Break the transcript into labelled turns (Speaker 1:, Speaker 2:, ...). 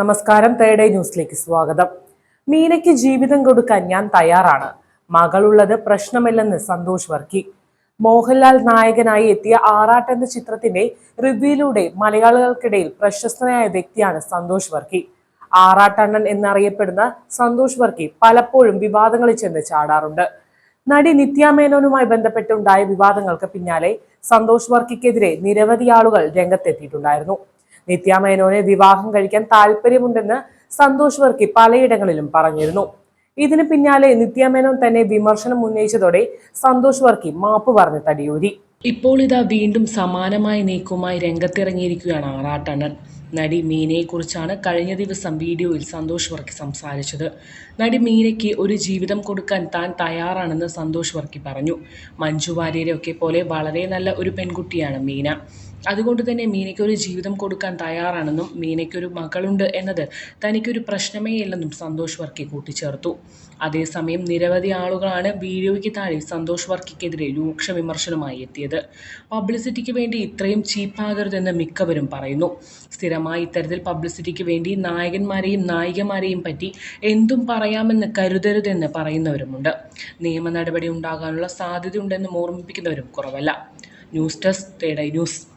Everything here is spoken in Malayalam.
Speaker 1: നമസ്കാരം തേർഡ് ന്യൂസിലേക്ക് സ്വാഗതം. മീനയ്ക്ക് ജീവിതം കൊടുക്കാൻ ഞാൻ തയ്യാറാണ്. മകളുള്ളത് പ്രശ്നമില്ലെന്ന് സന്തോഷ് വർക്കി. മോഹൻലാൽ നായകനായി എത്തിയ ആറാട്ട് എന്ന ചിത്രത്തിന്റെ റിവ്യൂയിലൂടെ മലയാളികൾക്കിടയിൽ പ്രശസ്തനായ വ്യക്തിയാണ് സന്തോഷ് വർക്കി. ആറാട്ടണ്ണൻ എന്നറിയപ്പെടുന്ന സന്തോഷ് വർക്കി പലപ്പോഴും വിവാദങ്ങളിൽ ചെന്ന് ചാടാറുണ്ട്. നടി നിത്യാമേനോനുമായി ബന്ധപ്പെട്ടുണ്ടായ വിവാദങ്ങൾക്ക് പിന്നാലെ സന്തോഷ് വർക്കിക്കെതിരെ നിരവധി ആളുകൾ രംഗത്തെത്തിയിട്ടുണ്ടായിരുന്നു. നിത്യ മേനോനെ വിവാഹം കഴിക്കാൻ താല്പര്യമുണ്ടെന്ന് സന്തോഷ് വർക്കി പലയിടങ്ങളിലും പറഞ്ഞിരുന്നു. ഇതിന് പിന്നാലെ നിത്യാമേനോൻ തന്നെ വിമർശനം ഉന്നയിച്ചതോടെ സന്തോഷ് വർക്കി മാപ്പ് പറഞ്ഞ് തടിയൂരി.
Speaker 2: ഇപ്പോൾ ഇതാ വീണ്ടും സമാനമായ നീക്കവുമായി രംഗത്തിറങ്ങിയിരിക്കുകയാണ് ആറാട്ടണ്ണൻ. നടി മീനയെക്കുറിച്ചാണ് കഴിഞ്ഞ ദിവസം വീഡിയോയിൽ സന്തോഷ് വർക്കി സംസാരിച്ചത്. നടി മീനയ്ക്ക് ഒരു ജീവിതം കൊടുക്കാൻ താൻ തയ്യാറാണെന്ന് സന്തോഷ് വർക്കി പറഞ്ഞു. മഞ്ജു വാര്യരെയൊക്കെ പോലെ വളരെ നല്ല ഒരു പെൺകുട്ടിയാണ് മീന. അതുകൊണ്ട് തന്നെ മീനയ്ക്ക് ഒരു ജീവിതം കൊടുക്കാൻ തയ്യാറാണെന്നും മീനയ്ക്കൊരു മകളുണ്ട് എന്നത് തനിക്കൊരു പ്രശ്നമേ ഇല്ലെന്നും സന്തോഷ് വർക്കി കൂട്ടിച്ചേർത്തു. അതേസമയം നിരവധി ആളുകളാണ് വീഡിയോയ്ക്ക് താഴെ സന്തോഷ് വർക്കിക്കെതിരെ രൂക്ഷ വിമർശനമായി എത്തിയത്. പബ്ലിസിറ്റിക്ക് വേണ്ടി ഇത്രയും ചീപ്പാകരുതെന്ന് മിക്കവരും പറയുന്നു. സ്ഥിരമായി ഇത്തരത്തിൽ പബ്ലിസിറ്റിക്ക് വേണ്ടി നായകന്മാരെയും നായികമാരെയും പറ്റി എന്തും പറയാമെന്ന് കരുതരുതെന്ന് പറയുന്നവരുമുണ്ട്. നിയമ നടപടി ഉണ്ടാകാനുള്ള സാധ്യതയുണ്ടെന്ന് ഓർമ്മിപ്പിക്കുന്നവരും കുറവല്ല. ന്യൂസ് ഡെസ്ക് തേടൈ ന്യൂസ്.